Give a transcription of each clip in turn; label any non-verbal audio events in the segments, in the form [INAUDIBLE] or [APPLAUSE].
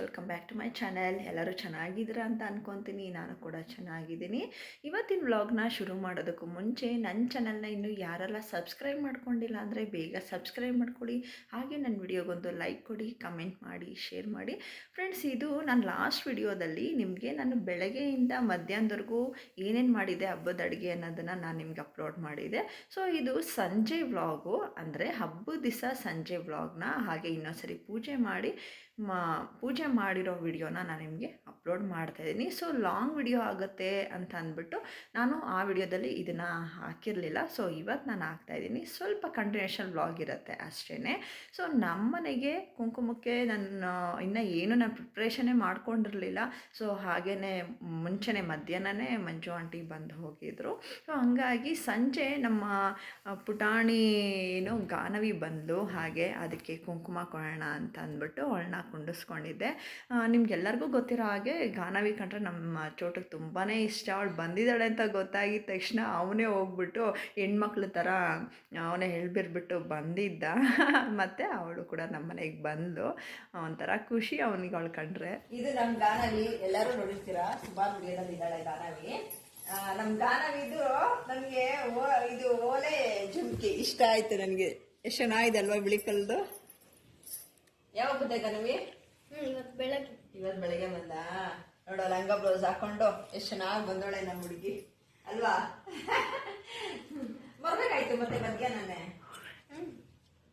Welcome back to my channel ಎಲ್ಲರೂ ಚೆನ್ನಾಗಿದ್ದೀರಾ ಅಂತ ಅನ್ಕೊತೀನಿ. ನಾನು ಕೂಡ ಚೆನ್ನಾಗಿದ್ದೀನಿ. ಇವತ್ತಿನ ವ್ಲಾಗ್ನ ಶುರು ಮಾಡೋದಕ್ಕೂ ಮುಂಚೆ ನನ್ನ ಚಾನಲ್ನ ಇನ್ನೂ ಯಾರೆಲ್ಲ ಸಬ್ಸ್ಕ್ರೈಬ್ ಮಾಡ್ಕೊಂಡಿಲ್ಲ ಅಂದರೆ ಬೇಗ ಸಬ್ಸ್ಕ್ರೈಬ್ ಮಾಡ್ಕೊಳ್ಳಿ ಹಾಗೆ ನನ್ನ ವಿಡಿಯೋಗೊಂದು ಲೈಕ್ ಕೊಡಿ ಕಮೆಂಟ್ ಮಾಡಿ ಶೇರ್ ಮಾಡಿ. ಫ್ರೆಂಡ್ಸ್ ಇದು ನಾನು ಲಾಸ್ಟ್ ವಿಡಿಯೋದಲ್ಲಿ ನಿಮಗೆ ನಾನು ಬೆಳಗ್ಗೆಯಿಂದ ಮಧ್ಯಾಹ್ನದವರೆಗೂ ಏನೇನು ಮಾಡಿದೆ, ಹಬ್ಬದ ಅಡುಗೆ ಅನ್ನೋದನ್ನು ನಾನು ನಿಮ್ಗೆ ಅಪ್ಲೋಡ್ ಮಾಡಿದೆ. ಸೊ ಇದು ಸಂಜೆ ವ್ಲಾಗು ಅಂದರೆ ಹಬ್ಬದ ದಿವಸ ಸಂಜೆ ವ್ಲಾಗ್ನ ಹಾಗೆ ಇನ್ನೊಂದ್ಸರಿ ಪೂಜೆ ಮಾಡಿ ಮಾ, ಪೂಜೆ ಮಾಡಿರೋ ವಿಡಿಯೋನ ನಾನು ನಿಮಗೆ ಅಪ್ಲೋಡ್ ಮಾಡ್ತಾಯಿದ್ದೀನಿ ಸೊ, ಲಾಂಗ್ ವಿಡಿಯೋ ಆಗುತ್ತೆ ಅಂತ ಅಂದ್ಬಿಟ್ಟು ನಾನು ಆ ವಿಡಿಯೋದಲ್ಲಿ ಇದನ್ನು ಹಾಕಿರಲಿಲ್ಲ. ಸೊ ಇವತ್ತು ನಾನು ಹಾಕ್ತಾಯಿದ್ದೀನಿ ಸ್ವಲ್ಪ ಕಂಟಿನ್ಯೂಷನ್ ವ್ಲಾಗ್ ಇರುತ್ತೆ ಅಷ್ಟೇ ಸೊ, ನಮ್ಮನೆಗೆ ಕುಂಕುಮಕ್ಕೆ ನಾನು ಇನ್ನು ಏನು ನಾನು ಪ್ರಿಪ್ರೇಷನ್ನೇ ಮಾಡ್ಕೊಂಡಿರಲಿಲ್ಲ. ಸೊ ಹಾಗೇ ಮುಂಚೆನೇ ಮಧ್ಯಾಹ್ನನೇ ಮಂಜು ಆಂಟಿ ಬಂದು ಹೋಗಿದ್ರು. ಸೊ ಹಂಗಾಗಿ ಸಂಜೆ ನಮ್ಮ ಪುಟಾಣಿ ಏನು ಗಾನವಿ ಬಂದಳು ಹಾಗೆ ಅದಕ್ಕೆ ಕುಂಕುಮ ಕೊಡೋಣ ಅಂತ ಅಂದ್ಬಿಟ್ಟು ಅವಳನ್ನ ಕುಂಡಿಸ್ಕೊಂಡಿದ್ದೆ ನಿಮ್ಗೆಲ್ಲರಿಗೂ ಗೊತ್ತಿರೋ ಹಾಗೆ ಗಾನವಿ ಕಂಡ್ರೆ ನಮ್ಮ ಚೋಟಕ್ಕೆ ತುಂಬಾ ಇಷ್ಟ. ಅವಳು ಬಂದಿದ್ದಾಳೆ ಅಂತ ಗೊತ್ತಾಗಿದ ತಕ್ಷಣ ಅವನೇ ಹೋಗ್ಬಿಟ್ಟು ಹೆಣ್ಮಕ್ಳ ಥರ ಅವನೇ ಹೇಳ್ಬಿರ್ಬಿಟ್ಟು ಬಂದಿದ್ದ. [LAUGHS] ಮತ್ತು ಅವಳು ಕೂಡ ನಮ್ಮ ಮನೆಗೆ ಬಂದು ಒಂಥರ ಖುಷಿ ಅವನಿಗೆ ಅವಳು ಕಂಡ್ರೆ. ಇದು ನಮ್ಮ ಗಾನವಿ, ಎಲ್ಲರೂ ನೋಡಿರ್ತೀರಾ? ಸುಮಾರು ಇದ್ದಾಳೆ ಗಾನವಿ. ನಮ್ಮ ನಮ್ ಗಾನವಿದು ನನಗೆ ಇದು ಓಲೆ ಜುಮ್ಕಿ. ಇಷ್ಟ ಆಯಿತು ನನಗೆ. ಎಷ್ಟು ಚೆನ್ನಾಗಿದೆ ಅಲ್ವಾ ಬಿಳಿ ಕಲ್ದು? ಯಾವಾಗ ಬಂದೆ ಗಾನವಿ ಇವತ್ತು ಬೆಳಗ್ಗೆ. ಇವತ್ತು ಬೆಳಗ್ಗೆ ಬಂದ? ನೋಡೋ ಲಂಗ ಬ್ಲೌಸ್ ಹಾಕೊಂಡು ಎಷ್ಟು ಚೆನ್ನಾಗಿ ಬಂದೋಳೆ ನಮ್ಮ ಹುಡುಗಿ. ಅಲ್ವಾ? [LAUGHS] ಬರ್ಬೇಕಾಯ್ತು ಮತ್ತೆ ಮಧ್ಯಾಹ್ನನೇ?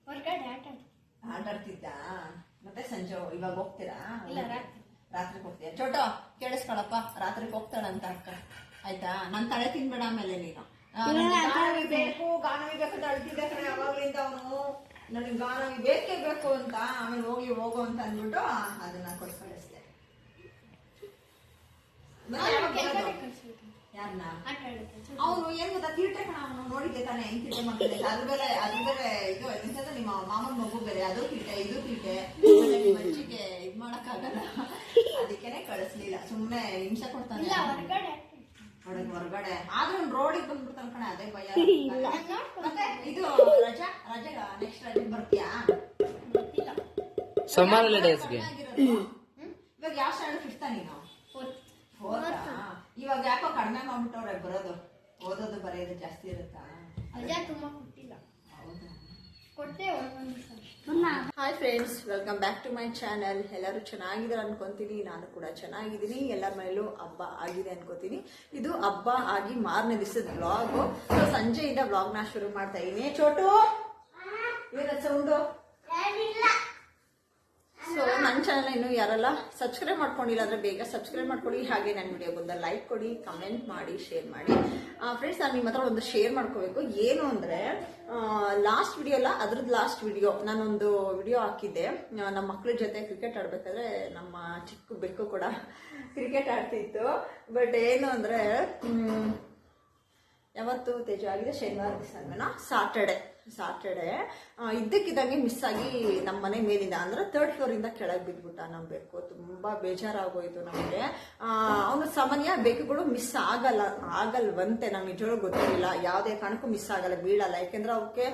ಹೊರಗಡೆ ಆಟ ಆಡಿ. ಆಟ ಆಡ್ತಿದ್ದ ಮತ್ತೆ ಸಂಜೆ ಇವಾಗ ಹೋಗ್ತೀರಾ? ಇಲ್ಲ, ರಾತ್ರಿ. ಹೋಗ್ತೀಯ? ಚೋಟೋ ಕೇಳಿಸ್ಕೊಳಪ್ಪ ರಾತ್ರಿ ಹೋಗ್ತಾಳಂತ ಅಕ್ಕ. ಆಯ್ತಾ? ನನ್ ತಲೆ ತಿನ್ಬೇಡ ಆಮೇಲೆ ನೀನು. ಗಾನವಿ ಬೇಕು ಕಾಣಿ ಬೇಕಂತ ಅಳ್ತಿದ್ದೆ ಕಣೆ ಯಾವಾಗ್ಲಿಂದ ಅವನು. ನನಗೆ ಗಾನವಿ ಬೇಕೇ ಬೇಕು ಅಂತ ಆಮೇಲೆ ಹೋಗಿ ಹೋಗು ಅಂತ ಅಂದ್ಬಿಟ್ಟು ಅದನ್ನ ಕೊಟ್ಟು ಕಳಿಸ್ದೆ. ಅವನು ಏನ್ ಗೊತ್ತಾ ತೀರ್ಟೆ ಕಣ ಅವನು ನೋಡಿದ್ದೆ ತಾನೆ ಹೆಂಗ್ ತೀರ್ಟೆ ಮಾಡ್ತಾನೆ ಅದ್ರ ಬೇರೆ ಅದ್ರ ಬೇರೆ ಇದು ಎಂತ ನಿಮ್ಮ ಮಾಮನ ಮಗು ಬೇರೆ ಅದು ತೀಟೆ ಇದು ತೀಟೆ ಮಜ್ಜಿಗೆ ಇದ್ ಮಾಡಕ್ಕಾಗಲ್ಲ. ಅದಕ್ಕೇನೆ ಕಳಿಸ್ಲಿಲ್ಲ. ಸುಮ್ನೆ ಹಿಂಸೆ ಕೊಡ್ತಾನೆ. ಇಲ್ಲ ಹೊರಗಡೆ. ಆದ್ರೂ ರೋಡಿಗೆ ಬಂದ್ಬಿಡ್ತಾನೆ ಕಣೆ ಅದೇ ಭಯ. ಮತ್ತೆ ಇದು ರಜಾ ರಜೆ ನೆಕ್ಸ್ಟ್ ರಜೆ ಬರ್ತೀಯಾ? ಗೊತ್ತಿಲ್ಲ summer ಹಾಲಿಡೇಸ್ಗೆ friends welcome back to my channel ಎಲ್ಲರೂ ಚೆನ್ನಾಗಿದ್ದಾರೆ ಅನ್ಕೊಂತೀನಿ? ನಾನು ಕೂಡ ಚೆನ್ನಾಗಿದ್ದೀನಿ. ಎಲ್ಲರ ಮೇಲೂ ಹಬ್ಬ ಆಗಿದೆ ಅನ್ಕೋತೀನಿ. ಇದು ಹಬ್ಬ ಆಗಿ ಮಾರನೇ ದಿವಸದ ಬ್ಲಾಗ್ ಸಂಜೆಯಿಂದ ಬ್ಲಾಗ್ನ ಶುರು ಮಾಡ್ತಾ ಇದೀನಿ ಚೋಟು, ಏನ ಸೌಂಡು ಸೊ ನನ್ನ ಚಾನಲ್ ಇನ್ನು ಯಾರೆಲ್ಲ ಸಬ್ಸ್ಕ್ರೈಬ್ ಮಾಡ್ಕೊಂಡಿಲ್ಲ ಅಂದ್ರೆ ಬೇಗ ಸಬ್ಸ್ಕ್ರೈಬ್ ಮಾಡ್ಕೊಳ್ಳಿ. ಹಾಗೆ ನನ್ನ ವಿಡಿಯೋ ಬಂದ ಲೈಕ್ ಕೊಡಿ ಕಮೆಂಟ್ ಮಾಡಿ ಶೇರ್ ಮಾಡಿ. ಫ್ರೆಂಡ್ಸ್ ನಾನು ನಿಮ್ಮ ಹತ್ರ ಒಂದು ಶೇರ್ ಮಾಡ್ಕೋಬೇಕು. ಏನು ಅಂದ್ರೆ ಲಾಸ್ಟ್ ವಿಡಿಯೋ ಅಲ್ಲ, ಅದ್ರದ್ದು ಲಾಸ್ಟ್ ವಿಡಿಯೋ ನಾನೊಂದು ವಿಡಿಯೋ ಹಾಕಿದ್ದೆ. ನಮ್ಮ ಮಕ್ಕಳ ಜೊತೆ ಕ್ರಿಕೆಟ್ ಆಡ್ಬೇಕಾದ್ರೆ ನಮ್ಮ ಚಿಕ್ಕ ಬೆಕ್ಕು ಕೂಡ ಕ್ರಿಕೆಟ್ ಆಡ್ತಿತ್ತು. ಬಟ್ ಏನು ಅಂದ್ರೆ ಯಾವತ್ತು ತೇಜ ಆಗಿದೆ? ಶನಿವಾರ, ದಿವಸ ಸಾಟರ್ಡೆ ಸಾಟರ್ಡೆ ಇದ್ದಕ್ಕಿದ್ದಂಗೆ ಮಿಸ್ ಆಗಿ ನಮ್ಮ ಮನೆ ಮೇಲಿಂದ, ಅಂದ್ರೆ ಥರ್ಡ್ ಫ್ಲೋರ್ ಇಂದ ಕೆಳಗೆ ಬಿದ್ಬಿಟ್ಟ ನಮ್ಮ ಬೆಕ್ಕು. ತುಂಬಾ ಬೇಜಾರಾಗೋಯ್ತು ನಮಗೆ. ಅವನು ಸಾಮಾನ್ಯ ಬೆಕ್ಕುಗಳು ಮಿಸ್ ಆಗಲ್ಲ, ಆಗಲ್ವಂತೆ ನಂಗೆ ನಿಜವಾಗ್ಲೂ ಗೊತ್ತಿರಲಿಲ್ಲ ಯಾವುದೇ ಕಾರಣಕ್ಕೂ ಮಿಸ್ ಆಗಲ್ಲ, ಬೀಳಲ್ಲ. ಯಾಕೆಂದ್ರೆ ಅವಕ್ಕೆ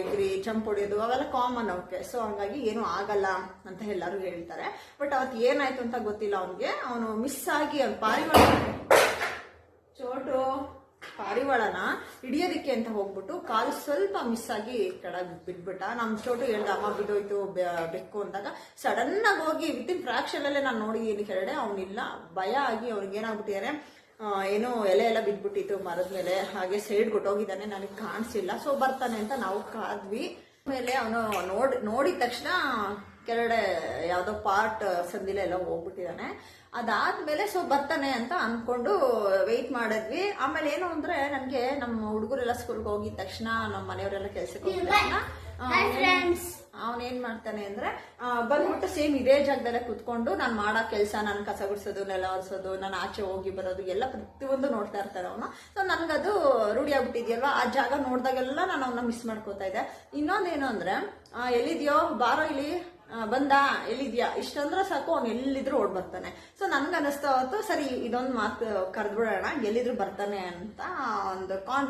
ಎಗ್ರಿ ಚಂಪ್ ಹೊಡೆಯೋದು, ಅವೆಲ್ಲ ಕಾಮನ್ ಅವಕ್ಕೆ. ಸೊ ಹಂಗಾಗಿ ಏನು ಆಗಲ್ಲ ಅಂತ ಎಲ್ಲರೂ ಹೇಳ್ತಾರೆ. ಬಟ್ ಅವತ್ತು ಏನಾಯ್ತು ಅಂತ ಗೊತ್ತಿಲ್ಲ ಅವನಿಗೆ. ಅವನು ಮಿಸ್ ಆಗಿ ಅವ್ನು ಪಾರಿವಾಳ ಪಾರಿವಾಳನ ಹಿಡಿಯೋದಕ್ಕೆ ಅಂತ ಹೋಗ್ಬಿಟ್ಟು ಕಾಲು ಸ್ವಲ್ಪ ಮಿಸ್ ಆಗಿ ಕೆಳಗೆ ಬಿದ್ಬಿಟ್ಟ ನಮ್ ಚೋಟು ಹೇಳ್ದ, ಅಮ್ಮ ಬಿದ್ದೋಯ್ತು ಬೆಕ್ಕು ಅಂದಾಗ ಸಡನ್ ಆಗಿ ಹೋಗಿ ವಿತಿನ್ ಫ್ರಾಕ್ಷನ್ ಅಲ್ಲೇ ನೋಡಿ ಏನು ಕೆಳಗಡೆ ಅವನಿಲ್ಲ. ಭಯ ಆಗಿ ಅವ್ನಿಗೆ ಏನಾಗ್ಬಿಟ್ಟಿದಾರೆ ಏನು ಏನೋ ಎಲೆ ಎಲ್ಲ ಬಿದ್ಬಿಟ್ಟಿತ್ತು ಮರದ ಮೇಲೆ. ಹಾಗೆ ಸೈಡ್ ಕೊಟ್ಟೋಗಿದ್ದಾನೆ, ನನಗೆ ಕಾಣಿಸಿಲ್ಲ. ಸೊ ಬರ್ತಾನೆ ಅಂತ ನಾವು ಕಾದ್ವಿ. ಆಮೇಲೆ ಅವನು ನೋಡ್, ನೋಡಿದ ತಕ್ಷಣ ಕೆಳಗಡೆ ಯಾವ್ದೋ ಪಾರ್ಟ್ ಸಂದಿಲೆ ಎಲ್ಲ ಹೋಗ್ಬಿಟ್ಟಿದ್ದಾನೆ. ಅದಾದ್ಮೇಲೆ ಸೊ ಬರ್ತಾನೆ ಅಂತ ಅನ್ಕೊಂಡು ವೆಯ್ಟ್ ಮಾಡಿದ್ವಿ. ಆಮೇಲೆ ಏನು ಅಂದ್ರೆ ನಮ್ಗೆ ನಮ್ಮ ಹುಡುಗರೆಲ್ಲ ಸ್ಕೂಲ್ಗೆ ಹೋಗಿದ ತಕ್ಷಣ, ನಮ್ಮ ಮನೆಯವರೆಲ್ಲ ಕೆಲ್ಸಕ್ಕೆ ಹೋಗಿದ ತಕ್ಷಣ ಅವನ್ ಏನ್ ಮಾಡ್ತಾನೆ ಅಂದ್ರೆ ಬಂದ್ಬಿಟ್ಟು ಸೇಮ್ ಇದೇ ಜಾಗದಲ್ಲೇ ಕುತ್ಕೊಂಡು ನಾನು ಮಾಡೋ ಕೆಲಸ ನಾನು ಕಸ ಗುಡಿಸೋದು ನೆಲ ಒರೆಸೋದು ನಾನು ಆಚೆ ಹೋಗಿ ಬರೋದು ಎಲ್ಲ ಪ್ರತಿಯೊಂದು ನೋಡ್ತಾ ಇರ್ತಾರೆ ಅವನು. ಸೊ ನನ್ಗದು ರೂಢಿ ಆಗ್ಬಿಟ್ಟಿದ್ಯಲ್ವಾ? ಆ ಜಾಗ ನೋಡಿದಾಗೆಲ್ಲ ನಾನು ಅವನ್ನ ಮಿಸ್ ಮಾಡ್ಕೋತಾ ಇದ್ದೆ. ಇನ್ನೊಂದೇನು ಅಂದ್ರೆ ಎಲ್ಲಿದೆಯೋ ಬಾರೋ ಇಲ್ಲಿ. ಬಂದ, ಎಲ್ಲಿದ್ಯಾ? ಇಷ್ಟಂದ್ರೆ ಸಾಕು, ಅವ್ನು ಎಲ್ಲಿದ್ರು ಓಡ್ ಬರ್ತಾನೆ. ಸೊ ನನ್ಗೆ ಅನಿಸ್ತಾ ಹೊತ್ತು, ಸರಿ, ಇದೊಂದು ಮಾತು ಕರೆದ್ಬಿಡೋಣ, ಎಲ್ಲಿದ್ರು ಬರ್ತಾನೆ ಅಂತ ಒಂದು ಕಾನ್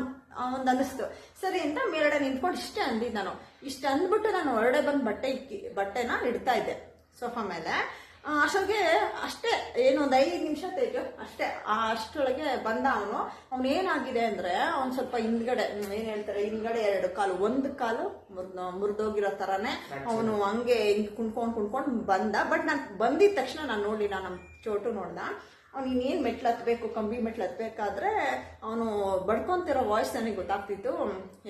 ಒಂದು ಅನಿಸ್ತು. ಸರಿ ಅಂತ ಮೇಲ್ಗಡೆ ನಿಂತ್ಕೊಂಡು ಇಷ್ಟೇ ಅಂದಿದ್ದು ನಾನು. ಇಷ್ಟ ಅಂದ್ಬಿಟ್ಟು ನಾನು ಹೊರಡೆ ಬಂದು ಬಟ್ಟೆ ಇಕ್ಕಿ, ಬಟ್ಟೆನ ಇಡ್ತಾ ಇದ್ದೆ. ಸೋಫಾ ಮೇಲೆ. ಅಷ್ಟೊಳಗೆ ಅಷ್ಟೇ ಏನು ಒಂದು ಐದು ನಿಮಿಷ ತೇಜು ಅಷ್ಟೇ ಆ ಅಷ್ಟರೊಳಗೆ ಬಂದ ಅವನು. ಅವನು ಏನಾಗಿದೆ ಅಂದ್ರೆ ಅವ್ನು ಸ್ವಲ್ಪ ಹಿಂದ್ಗಡೆ ಏನು ಹೇಳ್ತಾರೆ ಹಿಂದ್ಗಡೆ ಎರಡು ಕಾಲು ಒಂದು ಕಾಲು ಮುರ್ದ್ ಮುರಿದೋಗಿರೋ ತರಾನೇ ಅವನು ಹಂಗೆ ಹಿಂಗೆ ಕುಣ್ಕೊಂಡು ಕುಣ್ಕೊಂಡ್ ಬಂದ. ಬಟ್ ನಾನು ಬಂದಿದ ತಕ್ಷಣ ನಾನು ನೋಡ್ಲಿಲ್ಲ ನಮ್ಮ ಚೋಟು ನೋಡ್ದ. ಅವ್ನು ಇನ್ನೇನು ಮೆಟ್ಲು ಹತ್ಬೇಕು, ಕಂಬಿ ಮೆಟ್ಲು ಹತ್ಬೇಕಾದ್ರೆ ಅವನು ಬಡ್ಕೊಂತಿರೋ ವಾಯ್ಸ್ ನನಗೆ ಗೊತ್ತಾಗ್ತಿತ್ತು,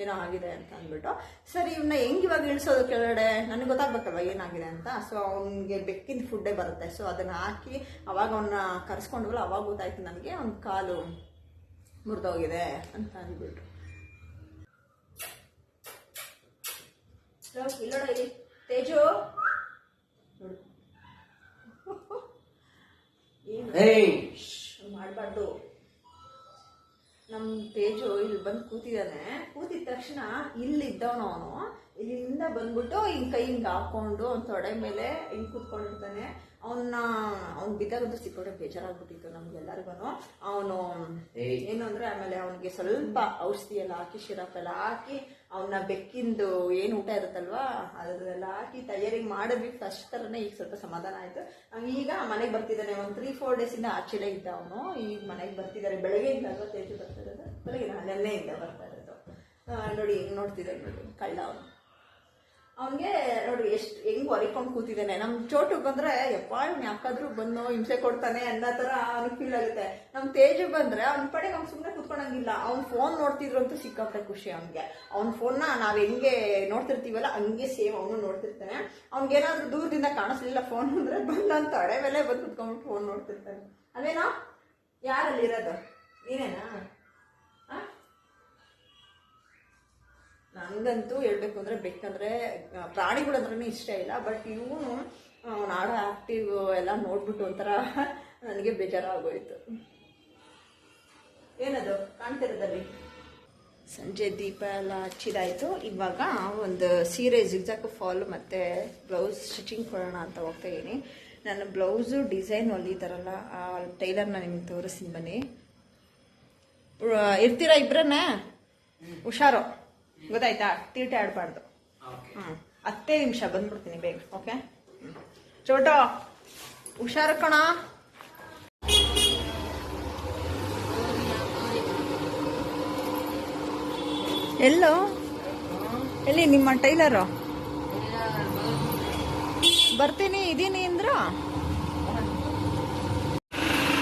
ಏನೋ ಆಗಿದೆ ಅಂತ ಅಂದ್ಬಿಟ್ಟು. ಸರಿ ಇವನ್ನ ಹೆಂಗ್ ಇವಾಗ ಇಳಿಸೋದು ಕೆಳಗಡೆ? ನನಗೆ ಗೊತ್ತಾಗ್ಬೇಕಲ್ವ ಏನಾಗಿದೆ ಅಂತ? ಸೊ ಅವನಿಗೆ ಬೆಕ್ಕಿನ ಫುಡ್ಡೇ ಬರುತ್ತೆ. ಸೊ ಅದನ್ನ ಹಾಕಿ ಅವಾಗ ಅವನ್ನ ಕರ್ಸ್ಕೊಂಡ್ವಲ್ಲ, ಅವಾಗ ಗೊತ್ತಾಯ್ತು ನನಗೆ ಅವ್ನ ಕಾಲು ಮುರಿದೋಗಿದೆ ಅಂತ ಅಂದ್ಬಿಟ್ಟು ಇಲ್ಲೋಡ ಇಲ್ಲಿ. ತೇಜು ನೋಡು ಏನು ಮಾಡಬಾರ್ದು. ನಮ್ಮ ತೇಜು ಇಲ್ಲಿ ಬಂದು ಕೂತಿದ್ದಾನೆ ಕೂತಿದ ತಕ್ಷಣ ಇಲ್ಲಿದ್ದವನು ಅವನು. ಇಲ್ಲಿಂದ ಬಂದ್ಬಿಟ್ಟು ಹಿಂಗ್ ಕೈ ಹಿಂಗ್ ಹಾಕೊಂಡು ಅವ್ನ ತೊಡೆ ಮೇಲೆ ಹಿಂಗ್ ಕೂತ್ಕೊಂಡಿರ್ತಾನೆ. ಅವನ್ನ ಅವ್ನ್ ಬಿದ್ದಾಗಂತೂ ಸಿಕ್ಕೋಡೆ ಬೇಜಾರಾಗ್ಬಿಟ್ಟಿತ್ತು ನಮ್ಗೆಲ್ಲರಿಗೂ ಅವನು ಏನು ಅಂದ್ರೆ ಆಮೇಲೆ ಅವನಿಗೆ ಸ್ವಲ್ಪ ಔಷಧಿ ಎಲ್ಲ ಹಾಕಿ ಶಿರಪ್ ಎಲ್ಲ ಹಾಕಿ ಅವನ್ನ ಬೆಕ್ಕಿಂದು ಏನು ಊಟ ಇರುತ್ತಲ್ವಾ ಅದನ್ನೆಲ್ಲ ಹಾಕಿ ತಯಾರಿ ಮಾಡಿದ್ವಿ ಫಸ್ಟ್ ಥರನೇ ಈಗ ಸ್ವಲ್ಪ ಸಮಾಧಾನ ಆಯ್ತು. ಈಗ ಮನೆಗೆ ಬರ್ತಿದ್ದಾನೆ, ಒಂದು ತ್ರೀ ಫೋರ್ ಡೇಸಿಂದ ಆಚೆಲೇ ಇದ್ದ ಅವನು. ಈಗ ಮನೆಗೆ ಬರ್ತಿದ್ದಾರೆ ಬೆಳಗ್ಗೆಯಿಂದ ಅಲ್ವಾ, ತೇಜು ಬರ್ತಾ ಇರೋದು? ಬೆಳಗ್ಗೆ ನೆನ್ನೆಯಿಂದ ಬರ್ತಾ ಇರೋದು. ನೋಡಿ, ಹೆಂಗ್ ನೋಡ್ತಿದ್ದಾನೆ ನೋಡಿ, ಕಳ್ಳ ಅವನು. ಅವನಿಗೆ ನೋಡಿ ಎಷ್ಟು ಹೆಂಗ್ ಒರಿಕೊಂಡು ಕೂತಿದ್ದಾನೆ. ನಮ್ ಚೋಟು ಬಂದ್ರೆ, ಯಪ್ಪ ಇವ್ನು ಯಾಕಾದ್ರೂ ಬಂದು ಹಿಂಸೆ ಕೊಡ್ತಾನೆ ಅನ್ನೋ ತರ ಅವ್ನಿಗೆ ಫೀಲ್ ಆಗುತ್ತೆ. ನಮ್ ತೇಜು ಬಂದ್ರೆ ಅವ್ನ ಪಡೆಗೆ ಅವ್ನು ಸುಮ್ಮನೆ ಕುತ್ಕೊಳಂಗಿಲ್ಲ ಅವ್ನ್ ಫೋನ್ ನೋಡ್ತಿದ್ರು ಅಂತೂ ಸಿಕ್ಕಾಪಟ್ಟೆ ಖುಷಿ ಅವ್ನಿಗೆ. ಅವ್ನ ಫೋನ್ನ ನಾವ್ ಹೆಂಗೆ ನೋಡ್ತಿರ್ತೀವಲ್ಲ, ಹಂಗೆ ಸೇಮ್ ಅವನು ನೋಡ್ತಿರ್ತಾನೆ. ಅವ್ನಿಗೇನಾದ್ರೂ ದೂರದಿಂದ ಕಾಣಿಸ್ಲಿಲ್ಲ ಫೋನ್ ಅಂದ್ರೆ ಬಂದಂತ ಅಡೆ ಮೇಲೆ ಬಂದು ಕುತ್ಕೊಂಡ್ಬಿಟ್ಟು ಫೋನ್ ನೋಡ್ತಿರ್ತಾನೆ. ಅಲ್ಲೇನಾ ಯಾರಲ್ಲಿ ಇರೋದು? ನೀನೇನಾ? ನನಗಂತೂ ಹೇಳ್ಬೇಕು ಅಂದ್ರೆ ಬೇಕಂದ್ರೆ ಪ್ರಾಣಿಗಳಂದ್ರೂ ಇಷ್ಟ ಇಲ್ಲ ಬಟ್ ಇವನು ಅವ್ನು ಆಡೋ ಆಕ್ಟಿವ್ ಎಲ್ಲ ನೋಡ್ಬಿಟ್ಟು ಒಂಥರ ನನಗೆ ಬೇಜಾರಾಗೋಯ್ತು. ಏನದು? ಕಾಣ್ತಿರೋದಲ್ಲಿ? ಸಂಜೆ ದೀಪ ಎಲ್ಲ ಹಚ್ಚಿದಾಯ್ತು. ಇವಾಗ ಒಂದು ಸೀರೆ ಜಿಗ್ಜಾಕ್ ಫಾಲ್ ಮತ್ತು ಬ್ಲೌಸ್ ಸ್ಟಿಚಿಂಗ್ ಕೊಡೋಣ ಅಂತ ಹೋಗ್ತಾ ಇದ್ದೀನಿ ನನ್ನ ಬ್ಲೌಸು ಡಿಸೈನ್ ಹೊಲಿತಾರಲ್ಲ ಆ ಟೈಲರ್ನ ನಿಮ್ಗೆ ತೋರಿಸ್ತೀನಿ ಬನ್ನಿ. ಇರ್ತೀರಾ ಇಬ್ರನ್ನ? ಹುಷಾರು. ಗೊತ್ತಾಯ್ತಾ? ತೀಟೆ ಆಡಬಾರ್ದು. ಹ್ಞೂ ಹತ್ತೇ ನಿಮಿಷ ಬಂದ್ಬಿಡ್ತೀನಿ ಬೇಗ ಓಕೆ ಚೋಟೋ ಹುಷಾರು ಕಣ. ಎಲ್ಲೋ? ಎಲ್ಲಿ ನಿಮ್ಮ ಟೈಲರು? ಬರ್ತೀನಿ ಇದೀನಿ ಅಂದ್ರ?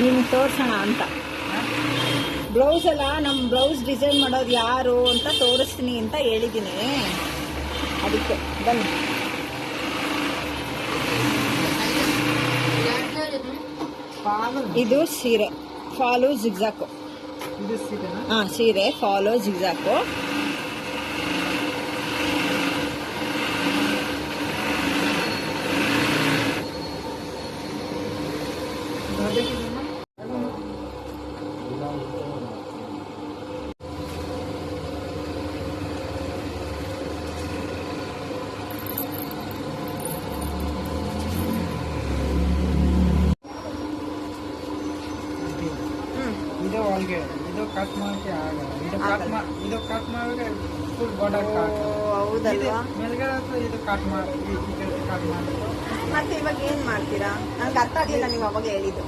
ನಿಮ್ಗೆ ತೋರ್ಸೋಣ ಅಂತ. ಬ್ಲೌಸ್ ಅಲ್ಲ ನಮ್ಮ ಬ್ಲೌಸ್ ಡಿಸೈನ್ ಮಾಡೋದು ಯಾರು ಅಂತ ತೋರಿಸ್ತೀನಿ ಅಂತ ಹೇಳಿದ್ದೀನಿ. ಅದಕ್ಕೆ ಬನ್ನಿ. ಇದು ಸೀರೆ. Fall zigzag. ಹಾ ಸೀರೆ ಫಾಲೋ ಜಿಗ್ಜಾಕು. ಇದು ಒಳಗೆ ಇದು ಕಟ್ ಮಾಡಕ್ಕೆ ಆಗಲ್ಲ ಇದು ಕಟ್ ಆಗಲ್ಲ. ಮಾ ಇದು ಕಟ್ ಮಾಡಿದ್ರೆ ಫುಲ್ ಬಾರ್ಡರ್ ಕಟ್ ಹೌದಲ್ವಾ ಮೇಲ್ಗಡೆ ಹತ್ರ ಇದು ಕಟ್ ಮಾಡಿ ಈ ಈ ಕಡೆ ಕಟ್ ಮಾಡಿದ್ರು ಮತ್ತೆ ಇವಾಗ ಏನ್ ಮಾಡ್ತೀರಾ ನನ್ಗೆ ಅರ್ಥ ಆಗ್ಲಿಲ್ಲ ನೀವು ಅವಾಗ ಹೇಳಿದ್ದು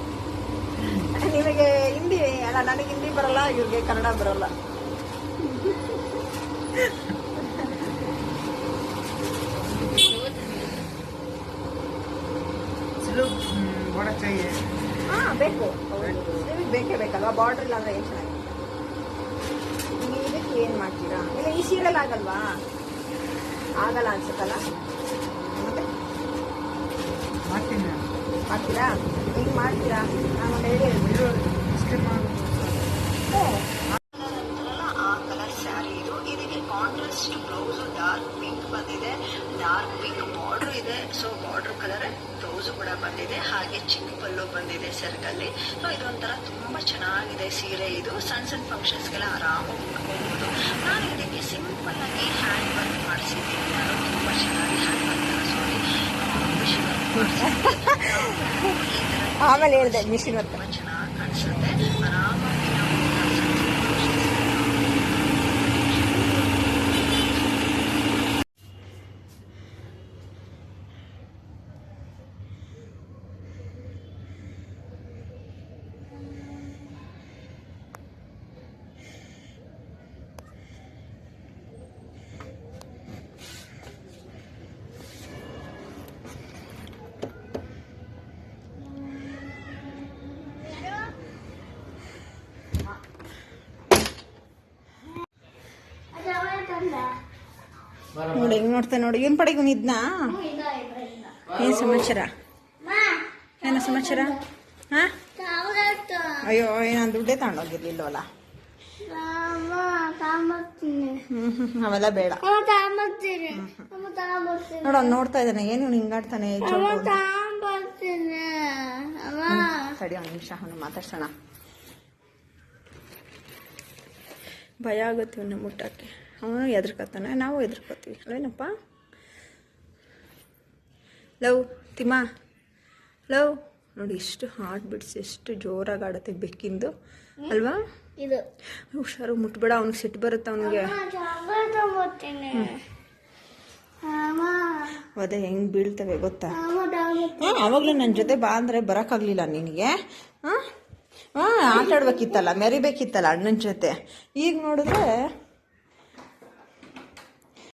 ನಿಮಗೆ ಹಿಂದಿ ಅಲ್ಲ ನನಗೆ ಹಿಂದಿ ಬರಲ್ಲ ಇವ್ರಿಗೆ ಕನ್ನಡ ಬರಲ್ಲ ಸ್ಲೂ ಬಾರ್ಡರ್ चाहिए ಹಾ ಬೇಕು. ನಿಮಗೆ ಬೇಕೇ ಬೇಕಲ್ವಾ? ಬಾರ್ಡರ್ ಇಲ್ಲ ಅಂದ್ರೆ ಏನ್ ಚೆನ್ನಾಗಿ ನೀವು ಇದಕ್ಕೆ ಏನ್ ಮಾಡ್ತೀರಾ? ಇಲ್ಲ ಈ ಸೀರೆಲ್ ಆಗಲ್ವಾ? ಆಗಲ್ಲ ಅನ್ಸುತ್ತಲ್ಲ? ಮತ್ತೆ? ಮಾಡ್ತೀನಿ. ಮಾಡ್ತೀರಾ? ಹಿಂಗ್ ಮಾಡ್ತೀರಾ? ನಾನು ಒಂದು ಹೇಳಿ ಇದು ಇಷ್ಟೇ ಮಾಡಿ ಆ ಕಲರ್ ಸ್ಯಾರಿ ಇದು ಇದಕ್ಕೆ ಕಾಂಟ್ರಾಸ್ಟ್ ಬ್ಲೌಸ್ ಡಾರ್ಕ್ ಪಿಂಕ್ ಬಂದಿದೆ ಡಾರ್ಕ್ ಪಿಂಕ್ ಬಾರ್ಡರ್ ಇದೆ ಸೊ ಬಾರ್ಡರ್ ಕಲರ್ ಬ್ಲೌಸ್ ಕೂಡ ಬಂದಿದೆ ಹಾಗೆ ಚಿಕ್ಕ ಪಲ್ಲು ಬಂದಿದೆ ಸರ್ಕಲ್ಲಿ ಸೊ ಇದೊಂಥರ ತುಂಬಾ ಚೆನ್ನಾಗಿದೆ ಸೀರೆ ಇದು. ಸಣ್ಣ ಸಣ್ಣ ಫಂಕ್ಷನ್ಸ್ಗೆಲ್ಲ ಆರಾಮಾಗಿ ಉಟ್ಕೋಬಹುದು ನಾನು ಇದಕ್ಕೆ ಸಿಂಪಲ್ ಆಗಿ ಹ್ಯಾಂಡ್ ವರ್ಕ್ ಮಾಡಿಸಿದ್ದೀನಿ. ನಾನು ತುಂಬಾ ಚೆನ್ನಾಗಿ ಹ್ಯಾಂಡ್ ವರ್ಕ್ ಸಾರಿ ಮಿಷಿನ್ ಆಮೇಲೆ ಹೇಳಿದೆ ಮಿಷಿನ್ ವರ್ಕ್ ತುಂಬಾ ಚೆನ್ನಾಗಿ ನೋಡಿ ಹೆಂಗ್ ನೋಡ್ತಾನೆ ನೋಡಿ. ಇವನ್ ಪಡೆಗೆ ಏನು ಇದ್ನಾ? ಏನು ಸಮಾಚಾರ? ಏನ ಸಮಾಚಾರ? ಹಾ? ಅಯ್ಯೋ ನಾನು ದುಡ್ಡೇ ತಗೊಂಡೋಗಿರ್ಲಿಲ್ಲವಲ್ಲ ಅವೆಲ್ಲ ಬೇಡ. ನೋಡ ನೋಡ್ತಾ ಇದ್ದಾನೆ. ಏನು ಇವ್ನು ಹಿಂಗಾಡ್ತಾನೆ ಸರಿ ಒಂದು ನಿಮಿಷ ಅವನು ಮಾತಾಡ್ಸೋಣ. ಭಯ ಆಗುತ್ತೆ ಇವನ್ನ ಮುಟ್ಟಕ್ಕೆ. ಅವನು ಎದ್ರಕತ್ತಾನೆ ನಾವು ಎದ್ರಕೋತೀವಿ ಅಲ್ವೇನಪ್ಪ ಲವ್ ತಿಮ್ಮ ಲವ್ ನೋಡಿ ಎಷ್ಟು ಹಾರ್ಟ್ ಬಿಡ್ಸ್ ಎಷ್ಟು ಜೋರಾಗಿ ಆಡುತ್ತೆ ಬೆಕ್ಕಿಂದು. ಅಲ್ವಾ? ಇದು. ಹುಷಾರು ಮುಟ್ಬೇಡ ಅವ್ನಿಗೆ ಸಿಟ್ಟು ಬರುತ್ತೆ ಅವನಿಗೆ. ಅದೇ ಹೆಂಗ್ ಬೀಳ್ತವೆ ಗೊತ್ತಾ? ಹಾಂ ಆವಾಗಲೂ ನನ್ನ ಜೊತೆ ಬಾ ಅಂದರೆ ಬರೋಕ್ಕಾಗಲಿಲ್ಲ ನಿನಗೆ. ಹಾಂ? ಹಾಂ ಆಟ ಆಡ್ಬೇಕಿತ್ತಲ್ಲ ಮೆರಿಬೇಕಿತ್ತಲ್ಲ ಅಣ್ಣನ ಜೊತೆ. ಈಗ ನೋಡಿದ್ರೆ